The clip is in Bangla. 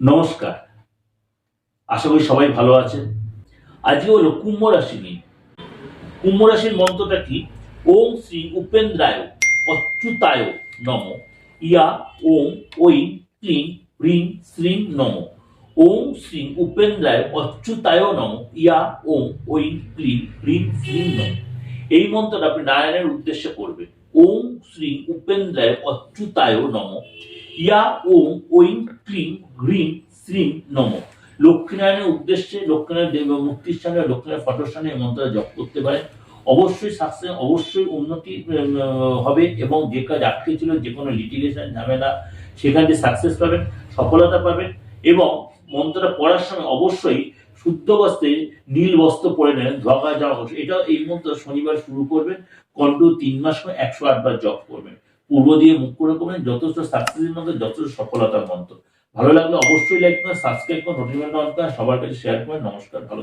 নমস্কার। আশা করি সবাই ভালো আছেন। আজকে হলো কুম্ভ রাশি নিয়ে। কুম্ভ রাশির মন্ত্রটা কি? ওম শ্রী উপেন্দ্রায় অচ্যুতায় নম। ইয়া ওম ওই ক্লিং হ্রিং শ্রীং নম। ওম শ্রী উপেন্দ্রায় অচ্যুতায় নম। ইয়া ওম ওই ক্লিং হ্রিং শ্রীং নম। এই মন্ত্রটা আপনি নারায়ণের উদ্দেশ্যে করবেন ওম শ্রী উপেন্দ্রায় অচ্যুতায় নম। ইয়া, ওম ঐং ক্লিং হ্রিং শ্রীং নম। লক্ষ্মীনারায়ণের উদ্দেশ্যে, লক্ষ্মীনারায়ণ দেব মুক্তির সামনে লক্ষ্মীনারায়ণ ফটোর সামনে এই মন্ত্রটা জপ করতে পারেন। অবশ্যই সাকসেস অবশ্যই উন্নতি হবে এবং যে কাজ আটকে ছিল, যে কোনো লিটিগেশন ঝামেলা, সেখান থেকে সাকসেস পাবেন, সফলতা পাবেন এবং মন্ত্রটা পড়ার সময় অবশ্যই শুদ্ধ বস্ত্রে নীল বস্ত্র পরে নেন, ধোয়া বসে এটা এই মন্ত্র শনিবার শুরু করবেন, কন্টু তিন মাস একশো আটবার জপ করবেন। পূর্ব দিয়ে মুখ করে করবেন যথেষ্ট সাকসেসের মন্ত্র যথেষ্ট সফলতার মন্ত্র ভালো লাগলে অবশ্যই লাইক করে সাবস্ক্রাইব করে নোটিফিকেশন অন করেন সবার কাছে শেয়ার করে নমস্কার, ভালো।